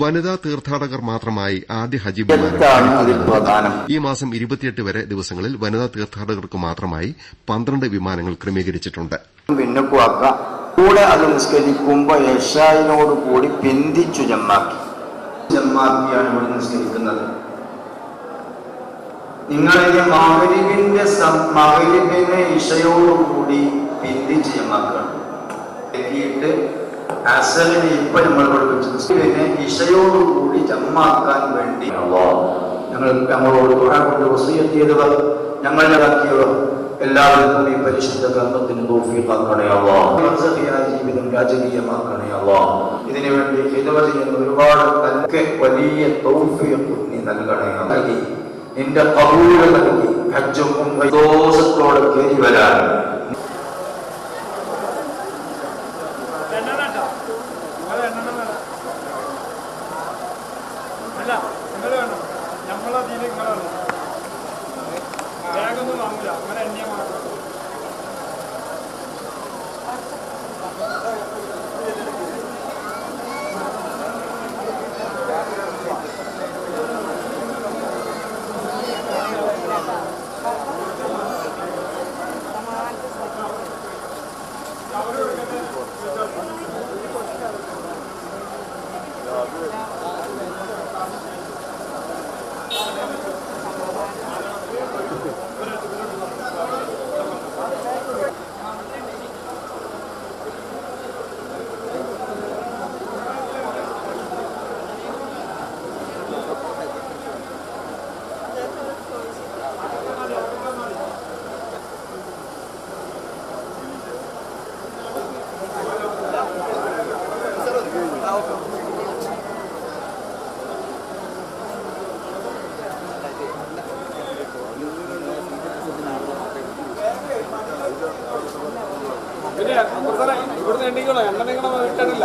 വനിതാ തീർത്ഥാടകർ മാത്രമായി ആദ്യ ഹജ്ജ് വിമാനം ഈ മാസം ഇരുപത്തിയെട്ട് വരെ ദിവസങ്ങളിൽ വനിതാ തീർത്ഥാടകർക്ക് മാത്രമായി പന്ത്രണ്ട് വിമാനങ്ങൾ ക്രമീകരിച്ചിട്ടുണ്ട്. പിന്നെ കൂടെ അത് നിസ്കരിക്കുമ്പോൾ യശായിനോട് കൂടി പിന്തിച്ചു ജമ്മാക്കി. ജമ്മാക്കിയാണ് ഇവിടെ നിസ്കരിക്കുന്നത്. നിങ്ങളിത് മകരിവിന്റെ മകരിവിനെ ഇഷയോടുകൂടി പിന്തിച്ച് ജമ്മാക്കണം എത്തിയിട്ട് അസലിനെ ഇപ്പൊ നമ്മൾ പഠിപ്പിച്ചു പിന്നെ ഇഷയോടുകൂടി ജമ്മാക്കാൻ വേണ്ടി ഞങ്ങൾ ഞങ്ങളോട് കൊണ്ട് വസിയത്ത് ചെയ്തവർ ബാക്കിയവർ എല്ലാവർക്കും ഈ പരിശുദ്ധ കർമ്മത്തിന് ജീവിതം രാജകീയമാക്കണേ അല്ലാ ഇതിനു വേണ്ടി ഹിദവ ചെയ്യുന്ന ഒരുപാട് തനിക്ക് വലിയ തൗഫീഖ് നീ നൽകണേ നൽകി. നിന്റെ കബൂൽ നൽകി. ഹജ്ജും ദോഷത്തോടെ കയറി വരാൻ. പിന്നെ ഇവിടുന്ന് എണ്ണിക്കണോ? എണ്ണ നിങ്ങളെ കിട്ടണില്ല